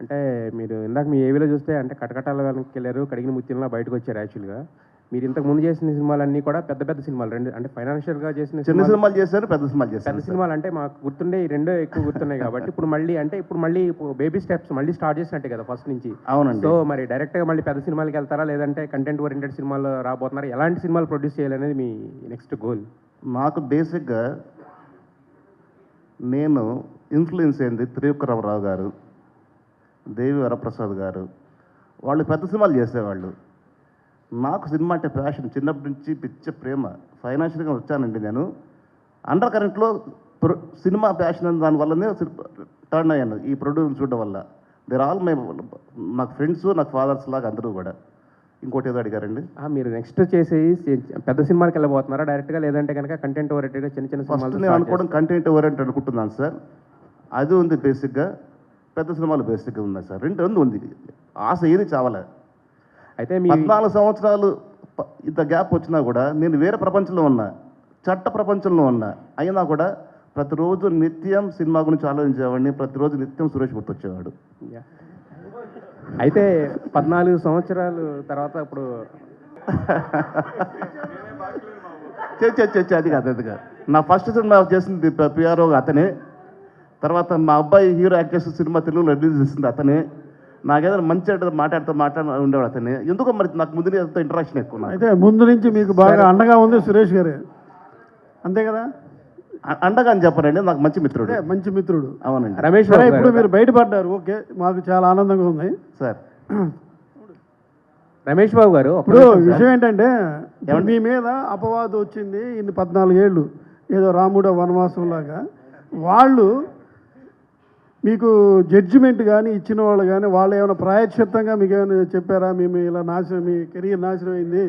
అంటే మీరు ఇందాక మీ ఏవిలో చూస్తే అంటే కటకటాల వెనక్కి వెళ్ళారు కడిగిన ముత్యంలా బయటకు వచ్చారు యాక్చువల్గా మీరు ఇంతకు ముందు చేసిన సినిమాలన్నీ కూడా పెద్ద పెద్ద సినిమాలు రెండు అంటే ఫైనాన్షియల్గా చేసిన చిన్న సినిమాలు- చేశారు పెద్ద సినిమాలు పెద్ద చేశారు. సినిమాలు అంటే మాకు గుర్తుండే ఈ రెండో ఎక్కువ గుర్తున్నాయి కాబట్టి ఇప్పుడు మళ్ళీ అంటే ఇప్పుడు మళ్ళీ బేబీ స్టెప్స్ మళ్ళీ స్టార్ట్ చేసినట్టే కదా ఫస్ట్ నుంచి. అవునండి. సో మరి డైరెక్ట్గా మళ్ళీ పెద్ద సినిమాలకి వెళ్తారా లేదంటే కంటెంట్ ఓరియంటెడ్ సినిమాలు రాబోతున్నారా ఎలాంటి సినిమాలు ప్రొడ్యూస్ చేయాలనేది మీ నెక్స్ట్ గోల్ నాకు బేసిక్గా నేను ఇన్ఫ్లుయెన్స్ అయింది త్రివిక్రమరావు గారు? దేవి వరప్రసాద్ గారు. వాళ్ళు పెద్ద సినిమాలు చేసేవాళ్ళు. నాకు సినిమా అంటే ప్యాషన్. చిన్నప్పటి నుంచి పిచ్చ ప్రేమ. ఫైనాన్షియల్గా వచ్చానండి నేను. అండర్ కరెంట్లో ప్రొ- సినిమా ప్యాషన్ అనే దానివల్లనే టర్న్ అయ్యాను. ఈ ప్రొడ్యూస్ చూడడం వల్ల. దేర్ ఆల్ మై నాకు ఫ్రెండ్స్ నాకు ఫాదర్స్ లాగా అందరూ కూడా. ఇంకోటి ఏదో అడిగారండి? ఆ, మీరు నెక్స్ట్ చేసి పెద్ద సినిమాకి వెళ్ళబోతున్నారా? డైరెక్ట్గా లేదంటే కనుక కంటెంట్ ఓరియంటెడ్గా చిన్న చిన్న నేను start అనుకోవడం కంటెంట్ ఓరియంట్ అనుకుంటున్నాను సార్. అది ఉంది బేసిక్గా. పెద్ద సినిమాలు బేసిక్గా ఉన్నాయి సార్. రెండు రెండు ఉంది. ఆశ ఏది చావలే. అయితే మీ పద్నాలుగు సంవత్సరాలు ఇంత గ్యాప్ వచ్చినా కూడా నేను వేరే ప్రపంచంలో ఉన్నా చట్ట ప్రపంచంలో ఉన్నా అయినా కూడా ప్రతిరోజు నిత్యం సినిమా గురించి ఆలోచించేవాడిని ప్రతిరోజు నిత్యం సురేష్ గుర్తొచ్చేవాడు. అయితే పద్నాలుగు సంవత్సరాలు తర్వాత ఇప్పుడు చే, అది కాదు అది కాదు. నా ఫస్ట్ సినిమా చేసింది పిఆర్ఓ అతనే. తర్వాత మా అబ్బాయి హీరో యాక్ట్ చేసిన సినిమా తెలుగులో రిలీజ్ చేసింది అతనే. నాకేదైనా మంచి అంటే మాట్లాడుతూ మాట్లాడుతూ ఉండేవాడు అతనే. ఎందుకో మరి నాకు ముందు ఎంతో ఇంటరాక్షన్ ఎక్కువ. అయితే ముందు నుంచి మీకు బాగా అండగా ఉంది సురేష్ గారే. అంతే కదా? అండగా అని చెప్పనండి నాకు మంచి మిత్రుడు. మంచి మిత్రుడు. అవునండి. రమేష్ ఇప్పుడు మీరు బయటపడ్డారు. ఓకే మాకు చాలా ఆనందంగా ఉంది. సార్. రమేష్ బాబు గారు ఇప్పుడు. విషయం ఏంటంటే మీ మీద అపవాదం వచ్చింది ఇన్ని పద్నాలుగేళ్ళు. ఏదో రాముడో వనవాసం లాగా వాళ్ళు మీకు జడ్జిమెంట్ కానీ ఇచ్చిన వాళ్ళు కానీ వాళ్ళు ఏమైనా ప్రాయశ్చిత్తంగా మీకు ఏమైనా చెప్పారా? మేము ఇలా నాశనం మీ కెరీర్ నాశనం అయింది.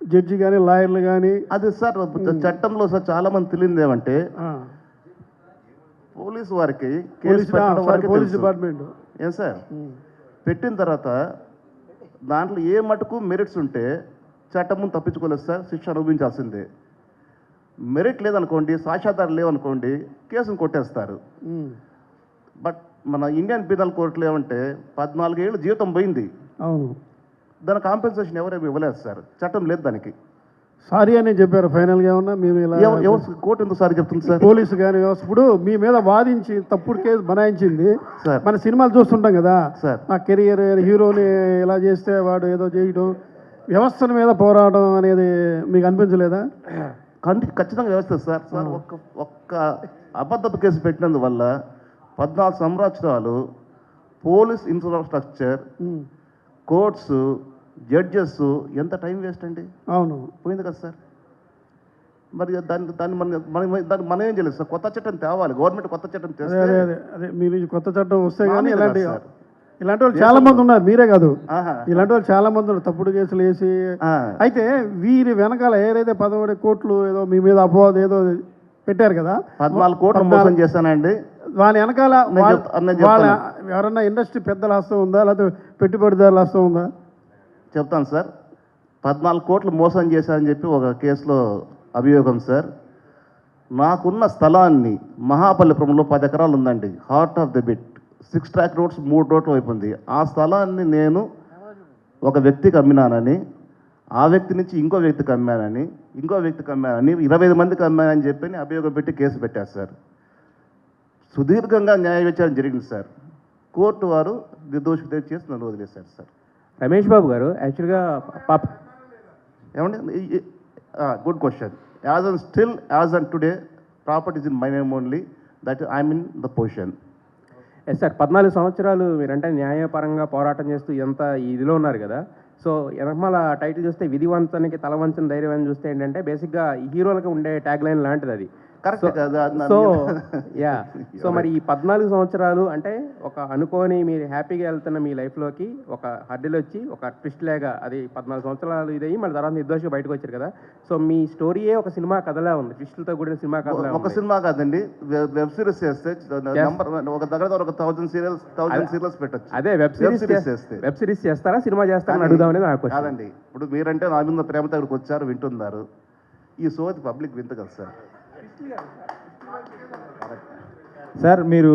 జడ్జి కానీ లాయర్లు కానీ అది సార్ చట్టంలో సార్ చాలా మంది తెలియదు ఏమంటే పోలీసు వారికి కేసు పోలీస్. డిపార్ట్మెంట్. ఏం సార్? పెట్టిన తర్వాత దాంట్లో ఏ మటుకు మెరిట్స్ ఉంటే చట్టం తప్పించుకోలేదు సార్ శిక్ష అనుభవించాల్సిందే. మెరిట్ లేదనుకోండి సాక్ష్యాధారం లేవనుకోండి కేసును కొట్టేస్తారు. బట్ మన ఇండియన్ పీనల్ కోర్టులో ఏమంటే పద్నాలుగేళ్ళు జీవితం పోయింది. అవును. దాని కాంపెన్సేషన్ ఎవరేమి ఇవ్వలేదు సార్. చట్టం లేదు దానికి. సారీ అని చెప్పారు ఫైనల్గా ఏమన్నా? మేము ఇలా కోర్టు ఎందుకు సార్ చెప్తుంది సార్? పోలీసు కానీ వ్యవస్థ ఇప్పుడు మీ మీద వాదించి తప్పుడు కేసు బనాయించింది. సార్. మన సినిమాలు చూస్తుంటాం కదా. సార్. నా కెరియర్ హీరోని ఇలా చేస్తే వాడు ఏదో చేయడం వ్యవస్థల మీద పోరాటం అనేది మీకు అనిపించలేదా? ఖచ్చితంగా వ్యవస్థ సార్. సార్ ఒక్క ఒక్క అబద్ధపు కేసు పెట్టినందువల్ల పద్నాలుగు సంవత్సరాలు పోలీస్ ఇన్ఫ్రాస్ట్రక్చర్ కోర్ట్స్ జడ్జెస్ ఎంత టైం వేస్ట్ అండి? అవును. పోయింది కదా సార్. మరి దాన్ని దాన్ని మన మనం దాన్ని మనం ఏం చేయలేదు సార్? కొత్త చట్టం తేవాలి. గవర్నమెంట్ కొత్త చట్టం తెస్తే అదే. కొత్త చట్టం వస్తే కానీ ఇలాంటి. ఇలాంటి వాళ్ళు చాలా మంది ఉన్నారు. మీరే కాదు. ఇలాంటి వాళ్ళు చాలా మంది ఉన్నారు. తప్పుడు కేసులు వేసి. అయితే వీరి వెనకాల ఏదైతే పదమూడు కోట్లు ఏదో మీ మీద అపవాదం ఏదో పెట్టారు కదా పద్నాలుగు కోట్లు మోసం చేశానండి. వాని వెనకాల వాళ్ళ- వాళ్ళ. ఎవరన్నా ఇండస్ట్రీ పెద్దల హస్తం ఉందా? లేకపోతే పెట్టుబడిదారుల హస్తం ఉందా? చెప్తాను సార్. పద్నాలుగు కోట్లు మోసం చేశారని చెప్పి ఒక కేసులో అభియోగం సార్. నాకున్న స్థలాన్ని మహాబలిపురంలో పది ఎకరాలు ఉందండి. Heart of the bit six track roads మూడు రోడ్లు అయిపోయింది. ఆ స్థలాన్ని నేను ఒక వ్యక్తికి అమ్మినానని ఆ వ్యక్తి నుంచి ఇంకో వ్యక్తికి అమ్మానని ఇంకో వ్యక్తికి అమ్మానని ఇరవై ఐదు మందికి అమ్మానని చెప్పి అభియోగం పెట్టి కేసు పెట్టారు సార్. సుదీర్ఘంగా న్యాయ విచారణ జరిగింది సార్. కోర్టు వారు నిర్దోషిత చేసి నన్ను వదిలేశారు సార్. రమేష్ బాబు గారు యాక్చువల్గా పాప. ఏమండి? Good question as on still as on today properties in my name only that I'm in the position yes sir పద్నాలుగు సంవత్సరాలు మీరంటే న్యాయపరంగా పోరాటం చేస్తూ ఎంత ఇదిలో ఉన్నారు కదా. సో వెనకమాల టైటిల్ చూస్తే విధి వంచనికి తల వంచని ధైర్యం అని చూస్తే ఏంటంటే బేసిక్గా హీరోలకు ఉండే ట్యాగ్ లైన్ లాంటిది అది. కరెక్ట్ కదా సో యా. సో మరి ఈ పద్నాలుగు సంవత్సరాలు అంటే ఒక అనుకోని మీరు హ్యాపీగా వెళ్తున్న మీ లైఫ్లోకి ఒక హడ్డీలు వచ్చి ఒక ట్విస్ట్ లేగా అది పద్నాలుగు సంవత్సరాలు ఇదయ్యి మళ్ళీ తర్వాత నిర్దోషిగా బయటకు వచ్చారు కదా. సో మీ స్టోరీయే ఒక సినిమా కథలా ఉంది. ట్విస్టులతో కూడిన సినిమా కథలా ఒక సినిమా కాదండి. వెబ్ సిరీస్ చేస్తే నంబర్ ఒక దగ్గర ఒక థౌసండ్ సీరియల్స్ థౌసండ్ సీరియల్స్ పెట్టచ్చు. అదే వెబ్ సిరీస్ చేస్తే వెబ్ సిరీస్ చేస్తారా సినిమా చేస్తారని అడుగుదాం అనేది నా క్వశ్చన్ కాదండి. ఇప్పుడు మీరంటే నా మీద ప్రేమతో ఇక్కడికి వచ్చారు వింటున్నారు. ఈ సోది పబ్లిక్ వింత కదా సార్. సార్ మీరు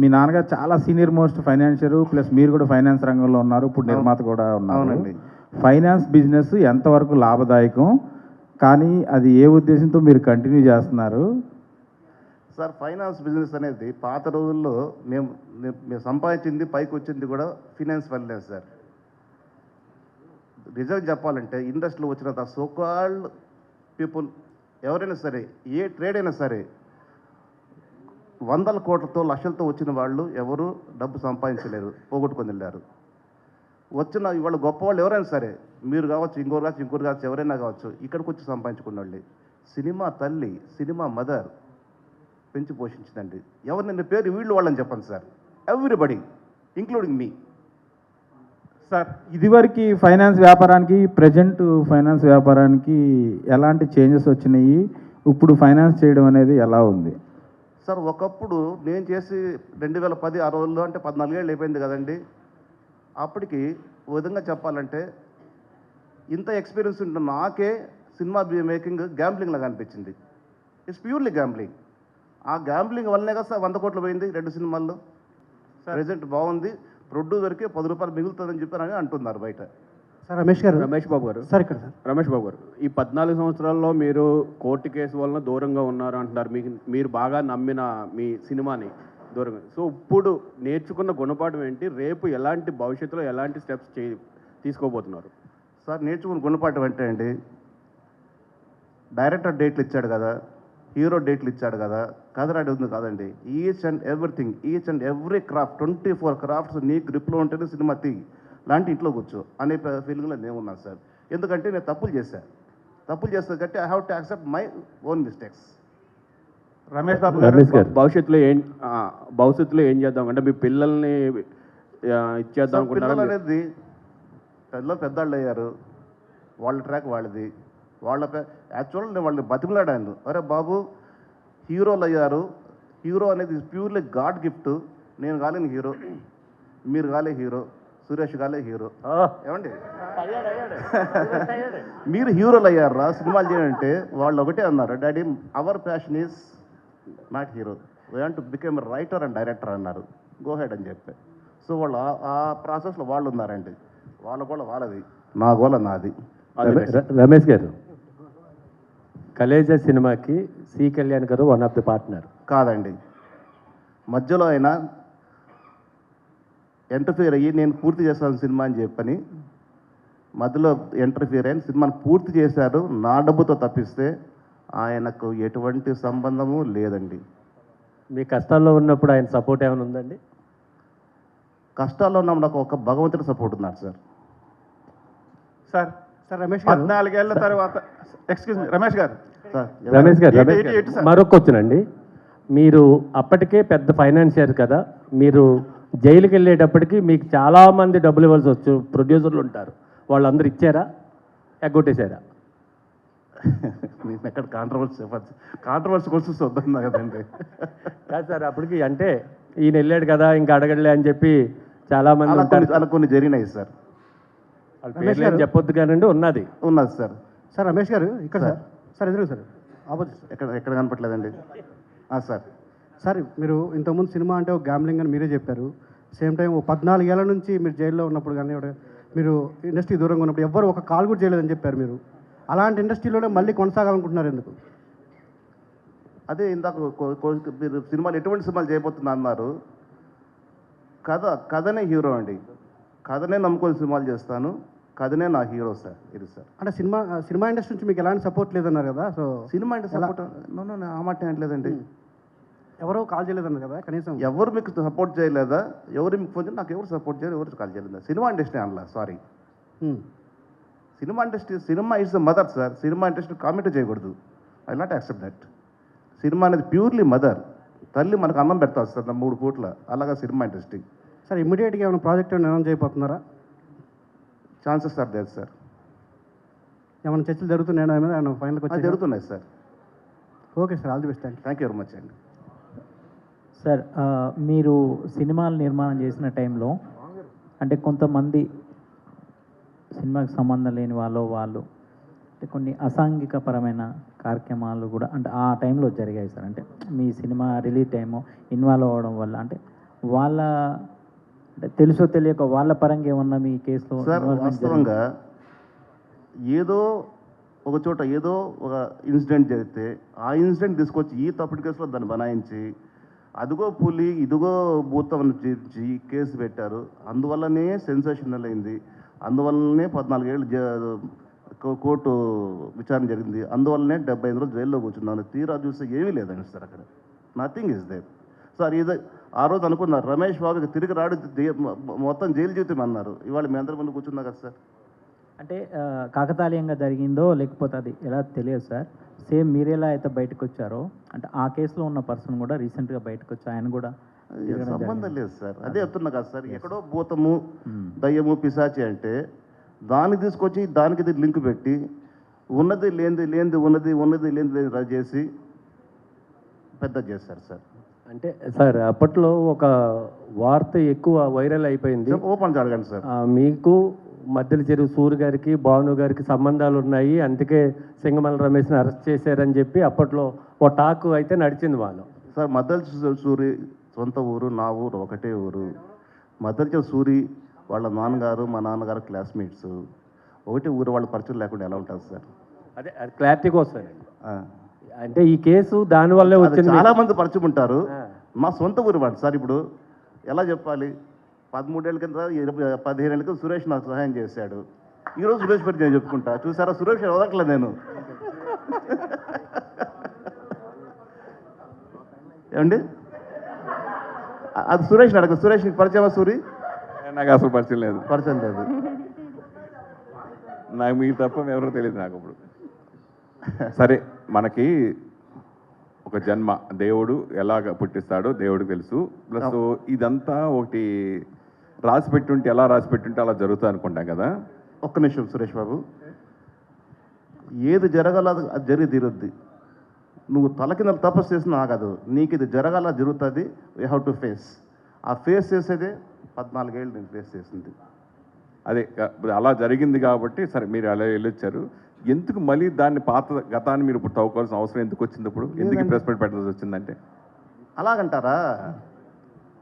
మీ నాన్నగారు చాలా సీనియర్ మోస్ట్ ఫైనాన్షియర్ ప్లస్ మీరు కూడా ఫైనాన్స్ రంగంలో ఉన్నారు ఇప్పుడు నిర్మాత కూడా ఉన్నారు. ఫైనాన్స్ బిజినెస్ ఎంతవరకు లాభదాయకం? కానీ అది ఏ ఉద్దేశంతో మీరు కంటిన్యూ చేస్తున్నారు? సార్ ఫైనాన్స్ బిజినెస్ అనేది పాత రోజుల్లో మేము మేము సంపాదించింది పైకి వచ్చింది కూడా ఫినాన్స్ వల్లే సార్. నిజం చెప్పాలంటే ఇండస్ట్రీలో వచ్చినంత సోకాల్డ్ పీపుల్ ఎవరైనా సరే ఏ ట్రేడ్ అయినా సరే వందల కోట్లతో లక్షలతో వచ్చిన వాళ్ళు ఎవరు డబ్బు సంపాదించలేరు పోగొట్టుకొని వెళ్ళారు. వచ్చిన ఇవాళ గొప్ప వాళ్ళు ఎవరైనా సరే మీరు కావచ్చు ఇంకోరు కావచ్చు ఇంకోరు కావచ్చు ఎవరైనా కావచ్చు ఇక్కడికి వచ్చి సంపాదించుకున్న వాళ్ళే. సినిమా తల్లి సినిమా మదర్ పెంచి పోషించిందండి. ఎవరు నిన్న పేరు వీళ్ళు వాళ్ళని చెప్పండి సార్. ఎవ్రీబడి ఇంక్లూడింగ్ మీ సార్ ఇదివరకు ఫైనాన్స్ వ్యాపారానికి ప్రజెంట్ ఫైనాన్స్ వ్యాపారానికి ఎలాంటి చేంజెస్ వచ్చినాయి? ఇప్పుడు ఫైనాన్స్ చేయడం అనేది ఎలా ఉంది? సార్ ఒకప్పుడు నేను చేసి రెండు వేల పది ఆ రోజుల్లో అంటే పద్నాలుగేళ్ళు అయిపోయింది కదండి. అప్పటికి విధంగా చెప్పాలంటే ఇంత ఎక్స్పీరియన్స్ ఉంటున్న నాకే సినిమా మేకింగ్ గ్యాంబ్లింగ్ లాగా అనిపించింది. ఇట్స్ ప్యూర్లీ గ్యాంబ్లింగ్ ఆ గ్యాంబ్లింగ్ వల్లనే కదా సార్ వంద కోట్లు పోయింది రెండు సినిమాల్లో. ప్రజెంట్ బాగుంది. ప్రొడ్యూసర్కి పది రూపాయలు మిగులుతుందని చెప్పి అని అంటున్నారు బయట. సార్ రమేష్ గారు. రమేష్ బాబు గారు. సార్ ఇక్కడ సార్. రమేష్ బాబు గారు ఈ పద్నాలుగు సంవత్సరాల్లో మీరు కోర్టు కేసు వలన దూరంగా ఉన్నారు అంటున్నారు. మీకు మీరు బాగా నమ్మిన మీ సినిమాని దూరంగా. సో ఇప్పుడు నేర్చుకున్న గుణపాఠం ఏంటి? రేపు ఎలాంటి భవిష్యత్తులో ఎలాంటి స్టెప్స్ చే తీసుకోబోతున్నారు? సార్ నేర్చుకుని గుణపాఠం అంటే అండి డైరెక్టర్ డేట్లు ఇచ్చాడు కదా హీరో డేట్లు ఇచ్చాడు కదా కథరాడి ఉంది కాదండి. Each and everything each and every craft twenty four crafts నీ గ్రిప్లో ఉంటేనే సినిమా తీ. లాంటి ఇంట్లో కూర్చో అనే ఫీలింగ్లో నేను ఉన్నాను సార్. ఎందుకంటే నేను తప్పులు చేశాను తప్పులు చేస్తాను కాబట్టి I have to accept my own mistakes Ramesh Babu Ramesh garu. భవిష్యత్తులో ఏం భవిష్యత్తులో ఏం చేద్దాం? అంటే మీ పిల్లల్ని ఇచ్చేద్దాం పిల్లలు అనుకుంటున్నారా? అనేది పిల్లలు పెద్దవాళ్ళు అయ్యారు. వాళ్ళ ట్రాక్ వాళ్ళది. వాళ్ళ యాక్చువల్ నేను వాళ్ళని బతిమలాడాను. అరే బాబు హీరోలు అయ్యారు. హీరో అనేది ప్యూర్లీ గాడ్ గిఫ్ట్ నేను కాలేని హీరో. మీరు కాలే హీరో. సురేష్ కాలే హీరో. ఏమండి? మీరు హీరోలు అయ్యారా? సినిమాలు చేయాలంటే వాళ్ళు ఒకటే అన్నారు. Daddy our passion is not hero we to become writer and director అన్నారు. గో హెడ్ అని చెప్పి. సో వాళ్ళు ఆ- ప్రాసెస్లో వాళ్ళు ఉన్నారండి. వాళ్ళ గోల వాళ్ళది. నా గోల నాది. రమేష్ గారు కలేజా సినిమాకి సి కళ్యాణ్ గారు వన్ ఆఫ్ ది పార్ట్నర్. కాదండి. మధ్యలో అయినా ఎంటర్ఫియర్ అయ్యి నేను పూర్తి చేస్తాను సినిమా అని చెప్పని మధ్యలో ఎంటర్ఫియర్ అయిన సినిమాను పూర్తి చేశారు. నా డబ్బుతో తప్పిస్తే ఆయనకు ఎటువంటి సంబంధము లేదండి. మీ కష్టాల్లో ఉన్నప్పుడు ఆయన సపోర్ట్ ఏమైనా ఉందండి? కష్టాల్లో ఉన్న నాకు ఒక భగవంతుడి సపోర్ట్ ఉన్నాడు సార్. సార్ సార్ రమేష్ గారు? పద్నాలుగేళ్ళ తర్వాత ఎక్స్క్యూజ్ మీ రమేష్ గారు. రమేష్ గారు రమేష్ గారు? మరొక క్వశ్చన్ అండి. మీరు అప్పటికే పెద్ద ఫైనాన్షియర్ కదా మీరు జైలుకి వెళ్ళేటప్పటికి మీకు చాలా మంది డబ్బులు ఇవ్వాల్సి వచ్చు ప్రొడ్యూసర్లు ఉంటారు. వాళ్ళందరూ ఇచ్చారా? ఎగ్గొట్టేశారా? నేను ఎక్కడ కాంట్రవర్సీ కాంట్రవర్సీ క్వశ్చన్స్ వద్దన్నా కదండి కాదు సార్ అప్పటికి అంటే ఈయన వెళ్ళాడు కదా ఇంకా అడగడలే అని చెప్పి చాలా మంది అలా కొన్ని జరిగినాయి సార్. చెప్పొద్దు కానండి ఉన్నది. ఉన్నది సార్. సార్ రమేష్ గారు ఇక్కడ సార్. సార్ ఎదురు సార్. Opposite sir. ఎక్కడ ఎక్కడ కనపట్లేదండి సార్. సార్ మీరు ఇంతకుముందు సినిమా అంటే ఒక గ్యామ్లింగ్ అని మీరే చెప్పారు. సేమ్ టైం ఓ పద్నాలుగేళ్ళ నుంచి మీరు జైల్లో ఉన్నప్పుడు కానీ మీరు ఇండస్ట్రీ దూరంగా ఉన్నప్పుడు ఎవ్వరు ఒక కాల్ కూడా చేయలేదని చెప్పారు మీరు. అలాంటి ఇండస్ట్రీలోనే మళ్ళీ కొనసాగాలనుకుంటున్నారు ఎందుకు? అదే ఇందాక మీరు సినిమాలు ఎటువంటి సినిమాలు చేయబోతున్నా అన్నారు. కథ కథనే హీరో అండి. కథనే నమ్ముకొని సినిమాలు చేస్తాను. కథనే నా హీరో సార్ ఇది సార్. అంటే సినిమా సినిమా ఇండస్ట్రీ నుంచి మీకు ఎలాంటి సపోర్ట్ లేదన్నారు కదా సో సినిమా అంటే సపోర్ట్ ఆ మాట అనట్లేదండి ఎవరో కాల్ చేయలేదన్నారు కదా కనీసం. ఎవరు మీకు సపోర్ట్ చేయలేదా? ఎవరు మీకు ఫోన్ చేయాలి నాకు ఎవరు సపోర్ట్ చేయలేదు ఎవరు కాల్ చేయలేదు? Cinema industry అనలా sorry. Cinema industry cinema is the mother sir. Cinema industry comment చేయకూడదు. I not accept that. Cinema అనేది ప్యూర్లీ మదర్. తల్లి మనకు అన్నం పెడతారు సార్ మూడు పూట్ల. అలాగా సినిమా ఇండస్ట్రీ. సార్ ఇమ్మీడియట్గా ఏమైనా ప్రాజెక్ట్ ఏమైనా announce చేయబోతున్నారా? Chances are there sir. ఏమైనా చర్చలు జరుగుతున్నాయా? ఫైనల్కి జరుగుతున్నాయి sir. Okay sir. All the best. Thank thank you very much అండి. సార్ మీరు సినిమాలు నిర్మాణం చేసిన టైంలో అంటే కొంతమంది సినిమాకి సంబంధం లేని వాళ్ళు వాళ్ళు అంటే కొన్ని అసాంఘికపరమైన కార్యక్రమాలు కూడా అంటే ఆ టైంలో జరిగాయి సార్. అంటే మీ సినిమా రిలీజ్ టైము ఇన్వాల్వ్ అవ్వడం వల్ల అంటే వాళ్ళ తెలుసో తెలియక వాళ్ళ పరంగా ఏమన్నా మీ కేసులో? వాస్తవంగా ఏదో ఒక చోట ఏదో ఒక ఇన్సిడెంట్ జరిగితే ఆ ఇన్సిడెంట్ తీసుకొచ్చి ఈ తప్పుడు కేసులో దాన్ని బనాయించి అదిగో పులి ఇదిగో భూతం చూపించి కేసు పెట్టారు. అందువల్లనే సెన్సేషనల్ అయింది. అందువల్లనే పద్నాలుగేళ్ళు కోర్టు విచారణ జరిగింది. అందువల్లనే డెబ్బై ఐదు రోజులు జైల్లో కూర్చున్నాను. తీరా చూస్తే ఏమీ లేదండి సార్ అక్కడ. నథింగ్ ఇస్ దేర్ సార్ ఇది ఆ రోజు అనుకున్నారు. రమేష్ బాబుకి తిరిగి రాడు మొత్తం జైలు జీవితం అన్నారు. ఇవాళ మీ అందరి ముందు కూర్చున్నా కదా సార్. అంటే కాకతాళీయంగా జరిగిందో లేకపోతే అది ఎలా తెలియదు సార్. సేమ్ మీరెలా అయితే బయటకు వచ్చారో అంటే ఆ కేసులో ఉన్న పర్సన్ కూడా రీసెంట్గా బయటకు వచ్చి ఆయన కూడా సంబంధం. లేదు సార్. అదే చెప్తున్నా కదా సార్ ఎక్కడో భూతము. దయ్యము పిశాచి అంటే దాన్ని తీసుకొచ్చి దానికి లింక్ పెట్టి ఉన్నది లేనిది లేనిది ఉన్నది ఉన్నది లేనిది చేసి పెద్ద చేశారు సార్. అంటే సార్ అప్పట్లో ఒక వార్త ఎక్కువ వైరల్ అయిపోయింది. ఓపెన్ అడగండి సార్. మీకు మధ్యల చెరువు సూరి గారికి భాను గారికి సంబంధాలు ఉన్నాయి. అందుకే సింగమల రమేష్ని అరెస్ట్ చేశారని చెప్పి అప్పట్లో ఓ టాక్ అయితే నడిచింది వాళ్ళు సార్ మద్దతు సూరి సొంత ఊరు నా ఊరు ఒకటే ఊరు. మద్దతు సూరి వాళ్ళ నాన్నగారు మా నాన్నగారు క్లాస్మేట్స్. ఒకటే ఊరు వాళ్ళ పరిచయం లేకుండా ఎలా ఉంటుంది సార్? అదే అది క్లారిటీ కోసం. అంటే ఈ కేసు దానివల్లే వచ్చింది. చాలా మంది పరిచయం ఉంటారు ఆ. మా సొంత ఊరు వాడు సార్ ఇప్పుడు. ఎలా చెప్పాలి? పదమూడేళ్ళ కింద ఇరవై పదిహేను కింద సురేష్ నాకు సహాయం చేశాడు. ఈరోజు సురేష్ పేరు నేను చెప్పుకుంటా. చూసారా? సురేష్ వదలట్లే నేను. ఏమండి? అది సురేష్ అడగ సురేష్ నీకు పరిచయమా సూరి? నాకు అసలు పరిచయం లేదు. పరిచయం లేదు. నాకు మీకు తప్ప ఎవరో తెలియదు నాకు ఇప్పుడు. సరే మనకి ఒక జన్మ. దేవుడు ఎలాగ పుట్టిస్తాడో దేవుడికి తెలుసు. ప్లస్ ఇదంతా ఒకటి రాసి పెట్టుంటే ఎలా రాసి పెట్టుంటే అలా జరుగుతుంది అనుకుంటాం కదా. ఒక్క నిమిషం సురేష్ బాబు. ఏది జరగాల అది జరిగి తీరుద్ది. నువ్వు తల కింద తపస్సు చేసిన ఆగదు. నీకు ఇది జరగాల జరుగుతుంది యూ హ్యావ్ టు ఫేస్ ఆ ఫేస్ చేసేదే పద్నాలుగేళ్ళు నేను ఫేస్ చేసింది. అదే అలా జరిగింది కాబట్టి సరే మీరు అలా వెళ్ళొచ్చారు. ఎందుకు మళ్ళీ దాన్ని పాత గతాన్ని మీరు ఇప్పుడు తవ్వుకోవాల్సిన అవసరం ఎందుకు వచ్చింది ఇప్పుడు? ఎందుకు ప్రెస్ మీట్ పెట్టాల్సి వచ్చిందంటే? అలాగంటారా?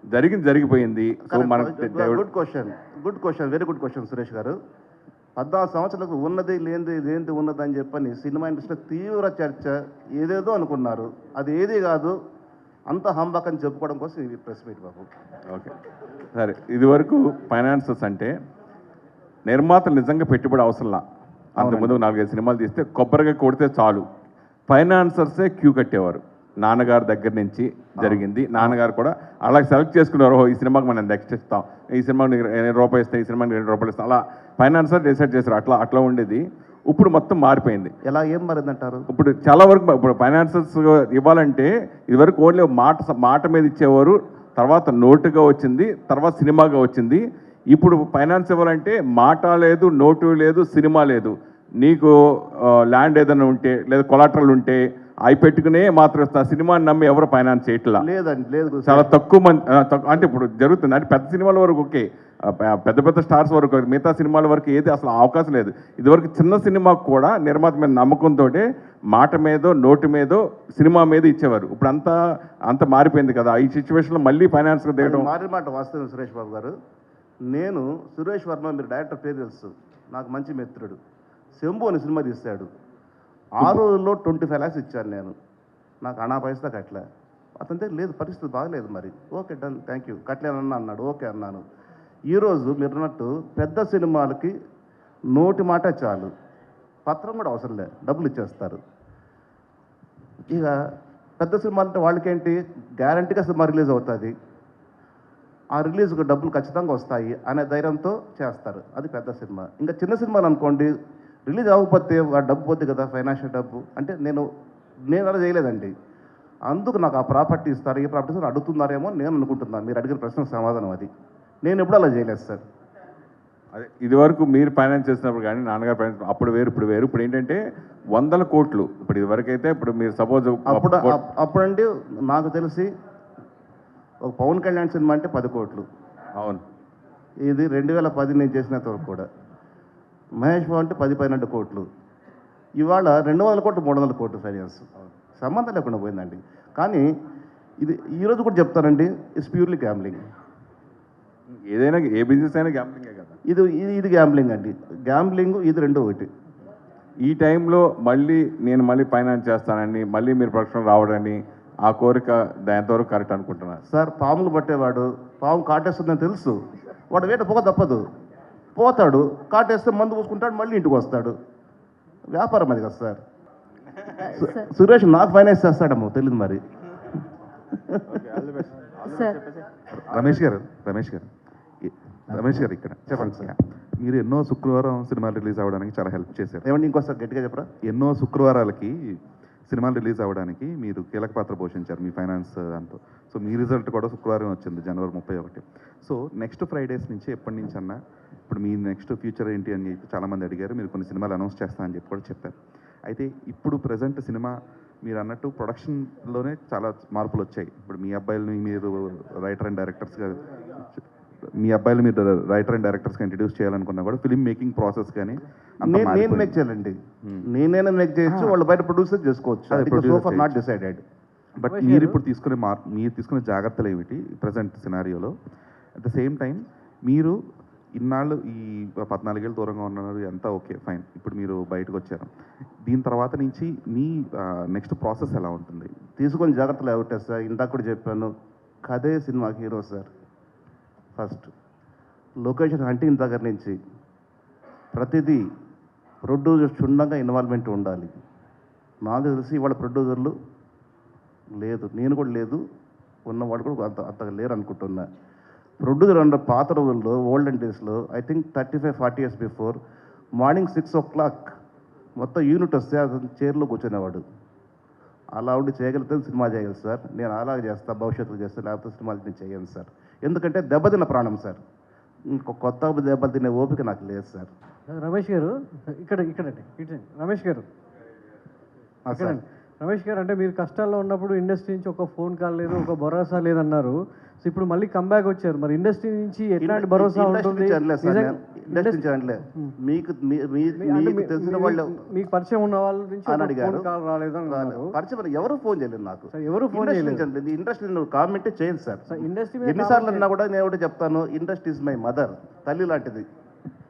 జరిగింది జరిగిపోయింది. So good question good question very good question Suresh garu. పద్నాలుగు సంవత్సరాలకు ఉన్నది లేనిది లేనిది ఉన్నది అని చెప్పని సినిమా ఇండస్ట్రీలో తీవ్ర చర్చ ఏదేదో అనుకున్నారు. అది ఏది కాదు. అంత హంబక్ అని చెప్పుకోవడం కోసం ఇది ప్రెస్ మీట్ బాబు. ఓకే. సరే. ఇదివరకు ఫైనాన్సర్స్ అంటే నిర్మాతలు నిజంగా పెట్టుబడి అవసరంలా? అంతకుముందు నాలుగైదు సినిమాలు తీస్తే కొబ్బరిగా కొడితే చాలు. ఫైనాన్సర్సే క్యూ కట్టేవారు. నాన్నగారి దగ్గర నుంచి జరిగింది. నాన్నగారు కూడా అలాగే సెలెక్ట్ చేసుకున్నారు. "ఓహో, ఈ సినిమాకి మనం నెక్స్ట్ ఇస్తాం. ఈ సినిమాకి రూపాయలు ఇస్తాం ఈ సినిమాకి రెండు రూపాయలు ఇస్తాం. అలా ఫైనాన్సర్ డిసైడ్ చేశారు. అట్లా అట్లా ఉండేది. ఇప్పుడు మొత్తం మారిపోయింది. ఎలా ఏం మరిందంటారు? ఇప్పుడు చాలా వరకు ఇప్పుడు ఫైనాన్సర్స్ ఇవ్వాలంటే ఇదివరకు ఓన్లీ మాట మాట మీద ఇచ్చేవారు. తర్వాత నోటుగా వచ్చింది. తర్వాత సినిమాగా వచ్చింది. ఇప్పుడు ఫైనాన్స్ ఇవ్వాలంటే మాట లేదు నోటు లేదు సినిమా లేదు. నీకు ల్యాండ్ ఏదైనా ఉంటే లేదా కొలాటరల్ ఉంటే అవి పెట్టుకునే మాత్రం ఇస్తా. సినిమాని నమ్మి ఎవరు ఫైనాన్స్ చేయట్లా? లేదండి లేదు చాలా తక్కువ మంది అంటే ఇప్పుడు జరుగుతుంది. అంటే పెద్ద సినిమాల వరకు ఓకే. పెద్ద పెద్ద స్టార్స్ వరకు మిగతా సినిమాల వరకు ఏది అసలు అవకాశం లేదు. ఇదివరకు చిన్న సినిమాకు కూడా నిర్మాత మీద నమ్మకంతో మాట మీదో నోటు మీదో సినిమా మీద ఇచ్చేవారు. ఇప్పుడు అంతా అంత మారిపోయింది కదా. ఈ సిచ్యువేషన్లో మళ్ళీ ఫైనాన్స్ దిగడం. మారిన మాట వాస్తవం సురేష్ బాబు గారు. నేను సురేష్ వర్మ మీరు డైరెక్టర్ పేరు తెలుసు. నాకు మంచి మిత్రుడు. శంభు అని సినిమా తీశాడు. ఆ రోజుల్లో ట్వంటీ ఫైవ్ ల్యాక్స్ ఇచ్చాను నేను. నాకు అనా పైసా కట్టలే. అతని దగ్గర లేదు పరిస్థితి బాగలేదు మరి. Okay done thank you. కట్టలేనన్నా అన్నాడు. ఓకే అన్నాను. ఈరోజు మీరు అన్నట్టు పెద్ద సినిమాలకి నోటి మాట చాలు. పత్రం కూడా అవసరం లేదు డబ్బులు ఇచ్చేస్తారు. ఇక పెద్ద సినిమాలు అంటే వాళ్ళకేంటి? గ్యారంటీగా సినిమా రిలీజ్ అవుతుంది. ఆ రిలీజ్కి డబ్బులు ఖచ్చితంగా వస్తాయి అనే ధైర్యంతో చేస్తారు. అది పెద్ద సినిమా. ఇంకా చిన్న సినిమాలు అనుకోండి రిలీజ్ అవ్వకపోతే ఆ డబ్బు పోద్ది కదా ఫైనాన్షియల్ డబ్బు. అంటే నేను నేను అలా చేయలేదండి. అందుకు నాకు ఆ ప్రాపర్టీ ఇస్తారు ఈ ప్రాపర్టీ అడుగుతున్నారేమో నేను అనుకుంటున్నాను. మీరు అడిగిన ప్రశ్నకు సమాధానం అది. నేను ఎప్పుడు అలా చేయలేదు సార్. అదే ఇదివరకు మీరు ఫైనాన్స్ చేసినప్పుడు కానీ నాన్నగారు ఫైనాన్స్ అప్పుడు వేరు ఇప్పుడు వేరు. ఇప్పుడు ఏంటంటే వందల కోట్లు. ఇప్పుడు ఇదివరకు అయితే ఇప్పుడు మీరు సపోజ్ అప్పుడు అప్- అప్పుడండి నాకు తెలిసి ఒక పవన్ కళ్యాణ్ సినిమా అంటే పది కోట్లు. అవును. ఇది రెండు వేల పది నేను చేసినంత వరకు కూడా. మహేష్ బాబు అంటే పది పన్నెండు కోట్లు. ఇవాళ రెండు వందల కోట్లు మూడు వందల కోట్లు ఫైనాన్స్ సంబంధం లేకుండా పోయిందండి. కానీ ఇది ఈరోజు కూడా చెప్తానండి ఇట్స్ ప్యూర్లీ గ్యాంబ్లింగ్ ఏదైనా ఏ బిజినెస్ అయినా గ్యాంబ్లింగే కదా. ఇది ఇది ఇది గ్యాంబ్లింగ్ అండి. గ్యాంబ్లింగ్ ఇది రెండు ఒకటి. ఈ టైంలో మళ్ళీ నేను మళ్ళీ ఫైనాన్స్ చేస్తానని మళ్ళీ మీరు ప్రొడక్షన్ రావడని ఆ కోరిక ఎంతవరకు కరెక్ట్ అనుకుంటున్నారు సార్ పాములు పట్టేవాడు పాము కాటేస్తుందని తెలుసు. వాడు వేట పోక తప్పదు. పోతాడు కాటేస్తే మందు పూసుకుంటాడు మళ్ళీ ఇంటికి వస్తాడు. వ్యాపారం అది కదా సార్. సురేష్ నాకు ఫైనాన్స్ చేస్తాడమ్మో తెలియదు మరి. రమేష్ గారు రమేష్ గారు. రమేష్ గారు ఇక్కడ. చెప్పండి సార్. మీరు ఎన్నో శుక్రవారం సినిమాలు రిలీజ్ అవ్వడానికి చాలా హెల్ప్ చేశారు. ఏమండి ఇంకోసారి గట్టిగా చెప్పరా? ఎన్నో శుక్రవారాలకి సినిమాలు రిలీజ్ అవ్వడానికి మీరు కీలక పాత్ర పోషించారు మీ ఫైనాన్స్ దాంతో. సో మీ రిజల్ట్ కూడా శుక్రవారం వచ్చింది జనవరి ముప్పై ఒకటి. సో నెక్స్ట్ ఫ్రైడేస్ నుంచి ఎప్పటి నుంచి అన్నా ఇప్పుడు మీ నెక్స్ట్ ఫ్యూచర్ ఏంటి అని చెప్పి చాలామంది అడిగారు మీరు కొన్ని సినిమాలు అనౌన్స్ చేస్తా అని చెప్పి కూడా చెప్పారు. అయితే ఇప్పుడు ప్రజెంట్ సినిమా మీరు అన్నట్టు ప్రొడక్షన్లోనే చాలా మార్పులు వచ్చాయి. ఇప్పుడు మీ అబ్బాయిలని మీరు రైటర్ అండ్ డైరెక్టర్స్గా మీ అబ్బాయిలు మీరు రైటర్ అండ్ డైరెక్టర్స్గా ఇంట్రడ్యూస్ చేయాలనుకున్నా కూడా ఫిలిం మేకింగ్ ప్రాసెస్ కానీ అంతా నేను నేను. మేక్ చేయాలండి. నేనైనా మేక్ చేయొచ్చు వాళ్ళు బయట ప్రొడ్యూసర్ చేసుకోవచ్చు. నాట్. డిసైడెడ్ బట్ మీరు ఇప్పుడు తీసుకునే మార్ మీరు తీసుకునే జాగ్రత్తలు ఏమిటి ప్రజెంట్ సినారియోలో అట్ ద సేమ్ టైం మీరు ఇన్నాళ్ళు ఈ పద్నాలుగేళ్ళు దూరంగా ఉన్నారు అంతా ఓకే ఫైన్ ఇప్పుడు మీరు బయటకు వచ్చారు. దీని తర్వాత నుంచి మీ నెక్స్ట్ ప్రాసెస్ ఎలా ఉంటుంది? తీసుకొని జాగ్రత్తలు అవుతాయి సార్ ఇందాక కూడా చెప్పాను. కథే సినిమాకి hero sir. First. Location hunting దగ్గర నుంచి ప్రతిదీ ప్రొడ్యూసర్ క్షుణ్ణంగా ఇన్వాల్వ్మెంట్ ఉండాలి. నాకు తెలిసి ఇవాళ ప్రొడ్యూసర్లు లేదు. నేను కూడా లేదు. ఉన్నవాడు కూడా అంత అంతగా లేరు అనుకుంటున్నా. ప్రొడ్యూసర్ అండ్ పాత రోజుల్లో ఓల్డెన్ డేస్లో I think thirty five forty years before morning six o'clock మొత్తం యూనిట్ వస్తే అతను చైర్లో కూర్చునేవాడు. అలా ఉండి చేయగలిగితే సినిమా చేయగలరు సార్. నేను అలాగే చేస్తా భవిష్యత్తులో చేస్తాను లేకపోతే సినిమాలు నేను చేయను సార్. ఎందుకంటే దెబ్బతిన్న ప్రాణం సార్. ఇంకో కొత్త దెబ్బలు తినే ఓపిక నాకు లేదు సార్. రమేష్ గారు ఇక్కడ ఇక్కడండి ఇటు రమేష్ గారు. సార్. రమేష్ గారు అంటే మీరు కష్టాల్లో ఉన్నప్పుడు ఇండస్ట్రీ నుంచి ఒక ఫోన్ కాల్ లేదు ఒక భరోసా లేదన్నారు. సో ఇప్పుడు మళ్ళీ కంబ్యాక్ వచ్చారు. మరి ఇండస్ట్రీ నుంచి ఎట్లాంటి భరోసా ఉంటుంది? మీకు మీకు తెలిసిన వాళ్ళు మీకు పరిచయం ఉన్న వాళ్ళ నుంచి. ఫోన్ కాల్ అన్నారు. పరిచయం ఎవరు ఫోన్ చేయలేదు నాకు. సార్, ఎవరు ఫోన్ చేయలేదు. ఇండస్ట్రీ నువ్వు కామెంటే చేయను సార్. ఇండస్ట్రీ ఎన్నిసార్లు అన్నా కూడా నేను ఒకటి చెప్తాను. Industry is my mother. తల్లి లాంటిది.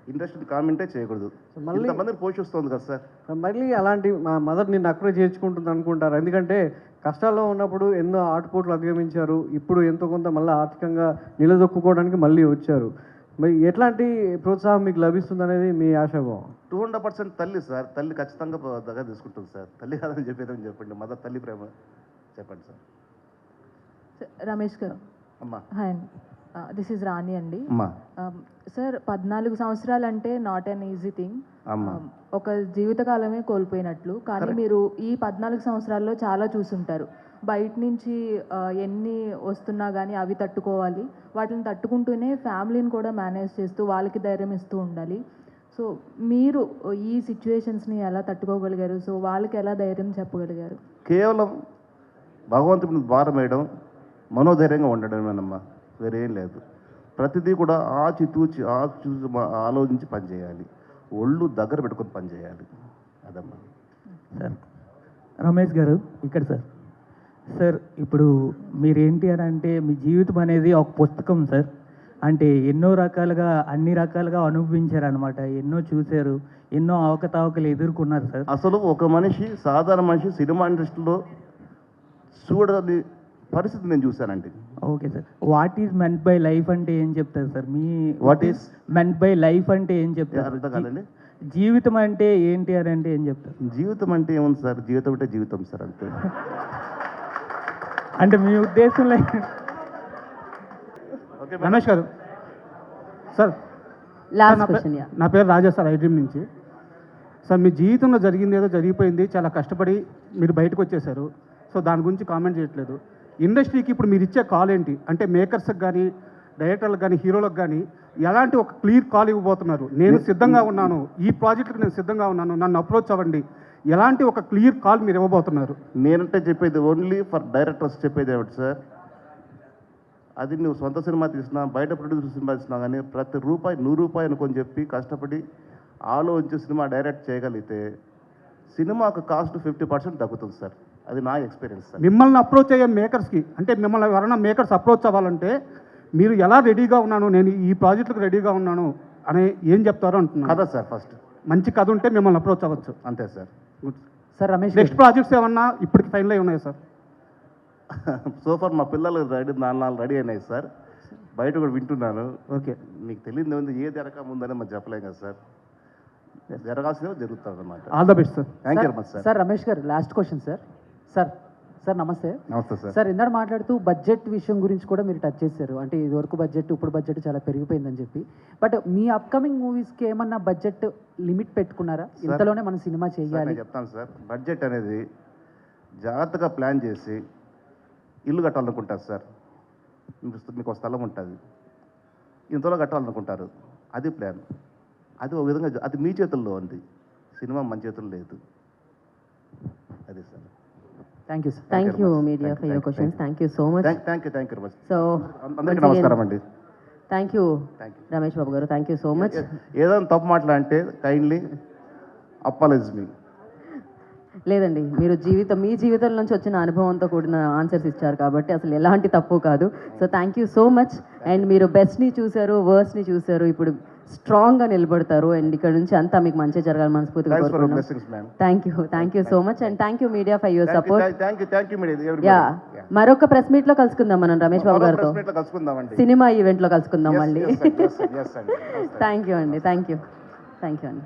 ఇండస్ట్రీ కామెంటే చేయకూడదు. మళ్ళీ- పోషిస్తుంది కదా సార్. మళ్ళీ అలాంటి మా మదర్ నిన్ను అక్కడే చేర్చుకుంటుంది అనుకుంటారు. ఎందుకంటే కష్టాల్లో ఉన్నప్పుడు ఎన్నో ఆటుపోట్లు అధిగమించారు. ఇప్పుడు ఎంతో కొంత మళ్ళీ ఆర్థికంగా నిలదొక్కుకోవడానికి మళ్ళీ వచ్చారు. మరి ఎట్లాంటి ప్రోత్సాహం మీకు లభిస్తుంది అనేది మీ ఆశాభావం? టూ హండ్రెడ్ పర్సెంట్ తల్లి సార్. తల్లి ఖచ్చితంగా దగ్గర తీసుకుంటుంది సార్. తల్లి కాదని చెప్పేదని చెప్పండి. మదర్ తల్లి ప్రేమ చెప్పండి సార్. రమేష్ గారు. అమ్మా. హాయ్ దిస్ ఇస్ రాణి అండి. సార్ పద్నాలుగు సంవత్సరాలు అంటే నాట్ అన్ ఈజీ థింగ్ అమ్మా ఒక జీవితకాలమే కోల్పోయినట్లు కానీ మీరు ఈ పద్నాలుగు సంవత్సరాల్లో చాలా చూసుంటారు. బయట నుంచి ఎన్ని వస్తున్నా కానీ అవి తట్టుకోవాలి. వాటిని తట్టుకుంటూనే ఫ్యామిలీని కూడా మేనేజ్ చేస్తూ వాళ్ళకి ధైర్యం ఇస్తూ ఉండాలి. సో మీరు ఈ సిచ్యువేషన్స్ని ఎలా తట్టుకోగలిగారు? సో వాళ్ళకి ఎలా ధైర్యం చెప్పగలిగారు? కేవలం భగవంతుడి మీద భారం వేయడం మనోధైర్యంగా ఉండడమేనమ్మా. వేరేం లేదు. ప్రతిదీ కూడా ఆచి తూచి ఆచి ఆలోచించి పనిచేయాలి. ఒళ్ళు దగ్గర పెట్టుకొని పనిచేయాలి. అదమ్మా. సార్ రమేష్ గారు ఇక్కడ సార్. సార్ ఇప్పుడు మీరేంటి అని అంటే మీ జీవితం అనేది ఒక పుస్తకం సార్. అంటే ఎన్నో రకాలుగా అన్ని రకాలుగా అనుభవించారు అనమాట ఎన్నో చూశారు ఎన్నో అవకతవకలు ఎదుర్కొన్నారు సార్. అసలు ఒక మనిషి సాధారణ మనిషి సినిమా ఇండస్ట్రీలో చూడని పరిస్థితి నేను చూశానండి. Okay sir what is meant by life అంటే ఏం చెప్తారు సార్ మీ What is? Meant by life అంటే ఏం చెప్తారు అర్థం కాదండి. జీవితం అంటే ఏంటి అని అంటే ఏం చెప్తారు? జీవితం అంటే ఏముంది సార్ జీవితం అంటే జీవితం సార్ అంతే. అంటే మీ ఉద్దేశంలో రమేష్ గారు. సార్ లాస్ట్ నా పే- క్వశ్చన్ యా నా పేరు రాజా సార్ ఐడ్రీమ్ నుంచి. సార్ మీ జీవితంలో జరిగింది ఏదో జరిగిపోయింది చాలా కష్టపడి మీరు బయటకు వచ్చేసారు సో దాని గురించి కామెంట్ చేయట్లేదు. ఇండస్ట్రీకి ఇప్పుడు మీరు ఇచ్చే కాల్ ఏంటి? అంటే మేకర్స్కి కానీ డైరెక్టర్లకు కానీ హీరోలకు కానీ ఎలాంటి ఒక క్లియర్ కాల్ ఇవ్వబోతున్నారు? నేను సిద్ధంగా ఉన్నాను. ఈ ప్రాజెక్టుకి నేను సిద్ధంగా ఉన్నాను. నన్ను అప్రోచ్ అవ్వండి. ఎలాంటి ఒక క్లియర్ కాల్ మీరు ఇవ్వబోతున్నారు? నేనంటే చెప్పేది ఓన్లీ ఫర్ డైరెక్టర్స్ చెప్పేది ఏమిటి సార్? అది నువ్వు సొంత సినిమా తీసినా బయట ప్రొడ్యూసర్ సినిమా తీసినా కానీ ప్రతి రూపాయి నూరు రూపాయి అనుకొని చెప్పి కష్టపడి ఆలోచించి సినిమా డైరెక్ట్ చేయగలిగితే సినిమాకు కాస్ట్ ఫిఫ్టీ పర్సెంట్ తగ్గుతుంది సార్. అది నా ఎక్స్పీరియన్స్ సార్. మిమ్మల్ని అప్రోచ్ అయ్యే మేకర్స్కి అంటే మిమ్మల్ని ఎవరైనా మేకర్స్ అప్రోచ్ అవ్వాలంటే మీరు ఎలా రెడీగా ఉన్నాను నేను ఈ ప్రాజెక్టులకు రెడీగా ఉన్నాను అని ఏం చెప్తారో అంటున్నాను. కదా సార్ ఫస్ట్. మంచి కథ ఉంటే మిమ్మల్ని అప్రోచ్ అవ్వచ్చు. అంతే sir. Sir Ramesh next projects ఏమన్నా ఇప్పటికి ఫైనల్ అయి ఉన్నాయి సార్? సోఫర్ మా పిల్లలు రెడీ నాలుగు నాలుగు రెడీ అయినాయి సార్. బయట కూడా వింటున్నాను. ఓకే. మీకు తెలియదు ఉంది ఏ జరగక ముందని మనం చెప్పలేం కదా సార్. జరగాల్సినవి జరుగుతుంది అన్నమాట. All the best sir thank you very much sir sir Ramesh garu last question sir sir sir namaste. Namaste sir. Sir ఇందాక మాట్లాడుతూ బడ్జెట్ విషయం గురించి కూడా మీరు టచ్ చేశారు. అంటే ఇదివరకు బడ్జెట్ ఇప్పుడు బడ్జెట్ చాలా పెరిగిపోయిందని చెప్పి. బట్ మీ అప్కమింగ్ మూవీస్కి ఏమన్నా బడ్జెట్ లిమిట్ పెట్టుకున్నారా? ఇంతలోనే మన సినిమా చేయాలి. చెప్తాను సార్. బడ్జెట్ అనేది జాగ్రత్తగా ప్లాన్ చేసి ఇల్లు కట్టాలనుకుంటారు సార్. మీకు ఒక స్థలం ఉంటుంది. ఇంతలో కట్టాలనుకుంటారు. అది ప్లాన్ అది ఒక విధంగా అది మీ చేతుల్లో ఉంది. సినిమా మన చేతుల్లో లేదు. అది sir. Thank you sir thank you. Media for your questions thank you so much thank you thank you so అందరికీ నమస్కారం అండి. థ్యాంక్ యూ రమేష్ బాబు గారు. థ్యాంక్ యూ సో మచ్ ఏదైనా తప్పు మాట్లాడంటే కైండ్లీ అప్పాలైజ్ మీ లేదండి మీరు జీవితం మీ జీవితం నుంచి వచ్చిన అనుభవంతో కూడిన ఆన్సర్స్ ఇచ్చారు కాబట్టి అసలు ఎలాంటి తప్పు కాదు. So thank you so much and మీరు బెస్ట్ని చూశారు వర్స్ట్ని చూశారు. ఇప్పుడు స్ట్రాంగ్గా నిలబడతారు. అండ్ ఇక్కడ నుంచి అంతా మీకు మంచి జరగాలి మనస్ఫూర్తిగా thank you thank you so much and thank you media for your support you మరొక ప్రెస్ మీట్లో కలుసుకుందాం మనం రమేష్ బాబు గారితో. సినిమా ఈవెంట్లో కలుసుకుందాం Yes, మళ్ళీ. థ్యాంక్ యూ అండి. థ్యాంక్ యూ థ్యాంక్ యూ అండి.